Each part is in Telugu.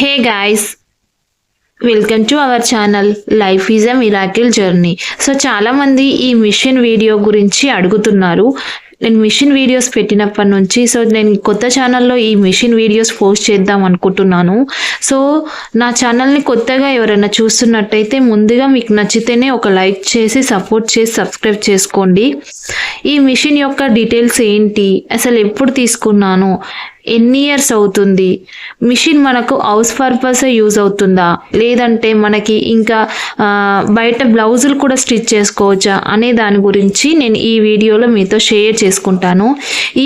Hey guys welcome to our channel life is a miracle journey so చాలామంది ఈ మిషన్ వీడియో గురించి అడుగుతున్నారు. నేను మిషన్ వీడియోస్ పెట్టినప్పటి నుంచి సో నేను కొత్త ఛానల్లో ఈ మిషన్ వీడియోస్ పోస్ట్ చేద్దాం అనుకుంటున్నాను. సో నా ఛానల్ని కొత్తగా ఎవరైనా చూస్తున్నట్టయితే ముందుగా మీకు నచ్చితేనే ఒక లైక్ చేసి సపోర్ట్ చేసి సబ్స్క్రైబ్ చేసుకోండి. ఈ మిషన్ యొక్క డీటెయిల్స్ ఏంటి? అసలు ఎప్పుడు తీసుకున్నాను? ఎన్ని ఇయర్స్ అవుతుంది? మిషన్ మనకు హౌస్ పర్పస్ యూజ్ అవుతుందా? లేదంటే మనకి ఇంకా బయట బ్లౌజులు కూడా స్టిచ్ చేసుకోవచ్చా? అనే దాని గురించి నేను ఈ వీడియోలో మీతో షేర్ చేసుకుంటాను.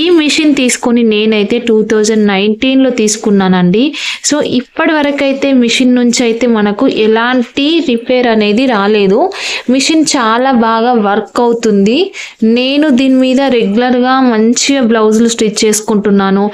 ఈ మిషన్ తీసుకొని నేనైతే టూ థౌజండ్ నైన్టీన్లో తీసుకున్నానండి. సో ఇప్పటి అయితే మిషన్ నుంచి అయితే మనకు ఎలాంటి రిపేర్ అనేది రాలేదు. మిషన్ చాలా బాగా వర్క్ అవుతుంది. నేను దీని మీద రెగ్యులర్గా మంచిగా బ్లౌజులు స్టిచ్ చేసుకుంటున్నాను.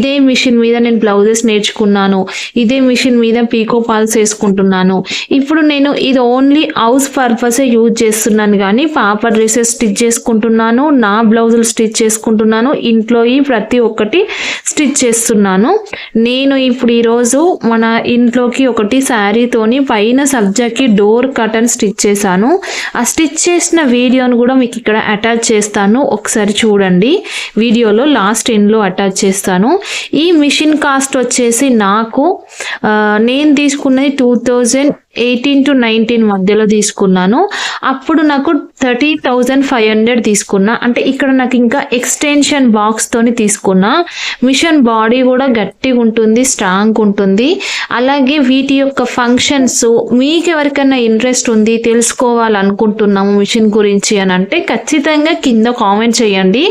ఇదే మిషన్ మీద నేను బ్లౌజెస్ నేర్చుకున్నాను. ఇదే మిషన్ మీద పీకో పాల్స్ వేసుకుంటున్నాను. ఇప్పుడు నేను ఇది ఓన్లీ హౌస్ పర్పసే యూజ్ చేస్తున్నాను కానీ పాప డ్రెస్సెస్ స్టిచ్ చేసుకుంటున్నాను. నా బ్లౌజులు స్టిచ్ చేసుకుంటున్నాను. ఇంట్లో ఈ ప్రతి ఒక్కటి స్టిచ్ చేస్తున్నాను. నేను ఇప్పుడు ఈరోజు మన ఇంట్లోకి ఒకటి శారీతోని పైన సబ్జాకి డోర్ కటన్ స్టిచ్ చేశాను. ఆ స్టిచ్ చేసిన వీడియోను కూడా మీకు ఇక్కడ అటాచ్ చేస్తాను. ఒకసారి చూడండి. వీడియోలో లాస్ట్ ఎండ్లో అటాచ్ చేస్తాను. ఈ మిషన్ కాస్ట్ వచ్చేసి నాకు నేను తీసుకున్నది two thousand eighteen to nineteen మధ్యలో తీసుకున్నాను. అప్పుడు నాకు థర్టీ థౌజండ్ ఫైవ్ హండ్రెడ్ తీసుకున్నా. అంటే ఇక్కడ నాకు ఇంకా ఎక్స్టెన్షన్ బాక్స్తోని తీసుకున్నా. మిషన్ బాడీ కూడా గట్టిగా ఉంటుంది స్ట్రాంగ్ ఉంటుంది. అలాగే వీటి యొక్క ఫంక్షన్స్ మీకు ఎవరికైనా ఇంట్రెస్ట్ ఉంది తెలుసుకోవాలనుకుంటున్నాము మిషన్ గురించి అని అంటే ఖచ్చితంగా కింద కామెంట్ చేయండి.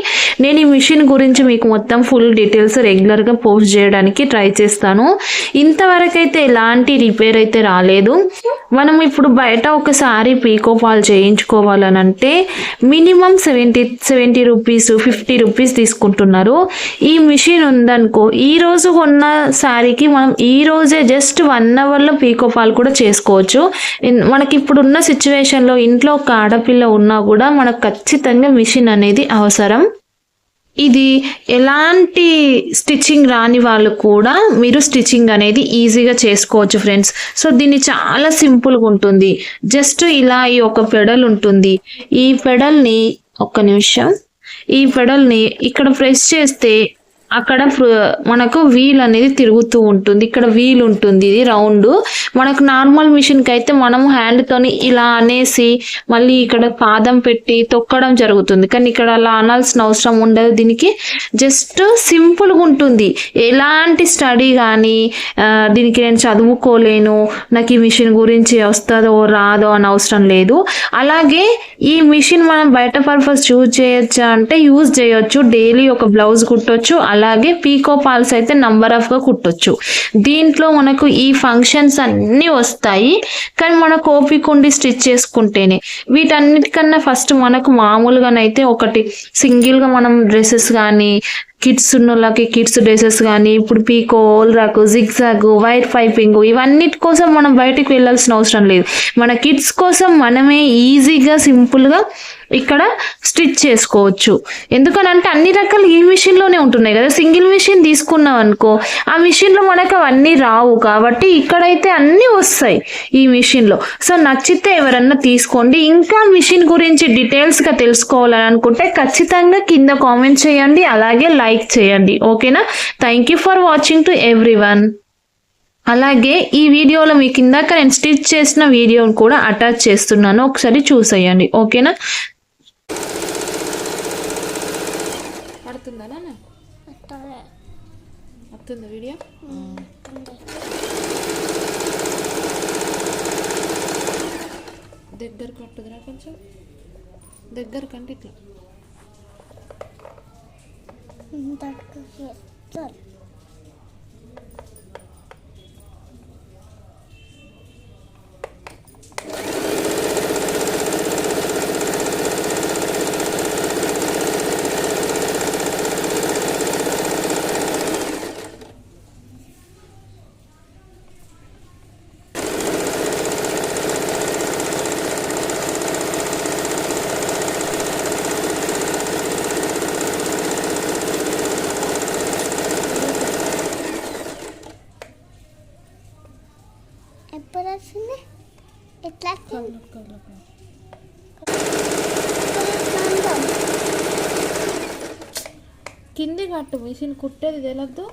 నేను ఈ మిషన్ గురించి మీకు మొత్తం ఫుల్ డీటెయిల్స్ రెగ్యులర్గా పోస్ట్ చేయడానికి ట్రై చేస్తాను. ఇంతవరకు అయితే ఎలాంటి రిపేర్ అయితే రాలేదు. మనం ఇప్పుడు బయట ఒకసారి పీకో పాల్ చేయించుకోవాలని అంటే minimum seventy seventy rupees fifty rupees తీసుకుంటున్నారు. ఈ మిషన్ ఉందనుకో ఈ రోజు కొన్న శారీకి మనం ఈ రోజే జస్ట్ వన్ అవర్లో పీకో పాల్ కూడా చేసుకోవచ్చు. మనకి మనకి ఇప్పుడున్న సిచ్యువేషన్లో ఇంట్లో ఒక ఆడపిల్ల ఉన్నా కూడా మనకు ఖచ్చితంగా మిషన్ అనేది అవసరం. ఇది ఎలాంటి స్టిచ్చింగ్ రాని వాళ్ళు కూడా మీరు స్టిచ్చింగ్ అనేది ఈజీగా చేసుకోవచ్చు ఫ్రెండ్స్. సో దీన్ని చాలా సింపుల్గా ఉంటుంది. జస్ట్ ఇలా ఈ ఒక పెడల్ ఉంటుంది. ఈ పెడల్ని ఒక్క నిమిషం. ఈ పెడల్ని ఇక్కడ ప్రెస్ చేస్తే అక్కడ మనకు వీల్ అనేది తిరుగుతూ ఉంటుంది. ఇక్కడ వీల్ ఉంటుంది. ఇది రౌండ్. మనకు నార్మల్ మిషన్కి అయితే మనం హ్యాండ్తోని ఇలా అనేసి మళ్ళీ ఇక్కడ పాదం పెట్టి తొక్కడం జరుగుతుంది. కానీ ఇక్కడ అలా అనాల్సిన అవసరం ఉండదు. దీనికి జస్ట్ సింపుల్గా ఉంటుంది. ఎలాంటి స్టడీ కానీ దీనికి నేను చదువుకోలేను. నాకు ఈ మిషన్ గురించి వస్తుందో రాదో అని అవసరం లేదు. అలాగే ఈ మిషన్ మనం బయట పర్పస్ యూజ్ చేయొచ్చా అంటే యూజ్ చేయొచ్చు. డైలీ ఒక బ్లౌజ్ కుట్టొచ్చు. అలాగే పీకో పాల్స్ అయితే నంబర్ ఆఫ్గా కుట్టొచ్చు. దీంట్లో మనకు ఈ ఫంక్షన్స్ అన్నీ వస్తాయి. కానీ మనకు ఓపిక ఉండి స్టిచ్ చేసుకుంటేనే వీటన్నిటికన్నా ఫస్ట్ మనకు మామూలుగానైతే ఒకటి సింగిల్గా మనం డ్రెస్సెస్ కానీ కిడ్స్ ఉన్నోళ్ళకి కిడ్స్ డ్రెస్సెస్ కానీ ఇప్పుడు పీకో ఓల్రాకు జిగ్జాగ్ వైట్ పైపింగ్ ఇవన్నిటి కోసం మనం బయటికి వెళ్ళాల్సిన అవసరం లేదు. మన కిడ్స్ కోసం మనమే ఈజీగా సింపుల్గా ఇక్కడ స్టిచ్ చేసుకోవచ్చు. ఎందుకనంటే అన్ని రకాలు ఈ మిషన్లోనే ఉంటున్నాయి కదా. సింగిల్ మిషన్ తీసుకున్నాం అనుకో ఆ మిషన్లో మనకు అవన్నీ రావు కాబట్టి ఇక్కడైతే అన్నీ వస్తాయి ఈ మిషన్లో. సో నచ్చితే ఎవరన్నా తీసుకోండి. ఇంకా మిషన్ గురించి డీటెయిల్స్గా తెలుసుకోవాలని అనుకుంటే ఖచ్చితంగా కింద కామెంట్ చేయండి. అలాగే లైక్ లైక్ చేయండి ఓకేనా? Thank you for watching to every అలాగే ఈ వీడియోలో మీకు ఇందాక నేను స్టిచ్ చేసిన వీడియోని కూడా అటాచ్ చేస్తున్నాను. ఒకసారి చూసేయండి ఓకేనా? పడుతుందా వస్తుందా వీడియో? దగ్గర కట్టుదురా కొంచెం. దగ్గర కంటే ఇట్లా. 嗯，到这些这 కట్టు మిషన్ కుట్టేది తెలద్దు.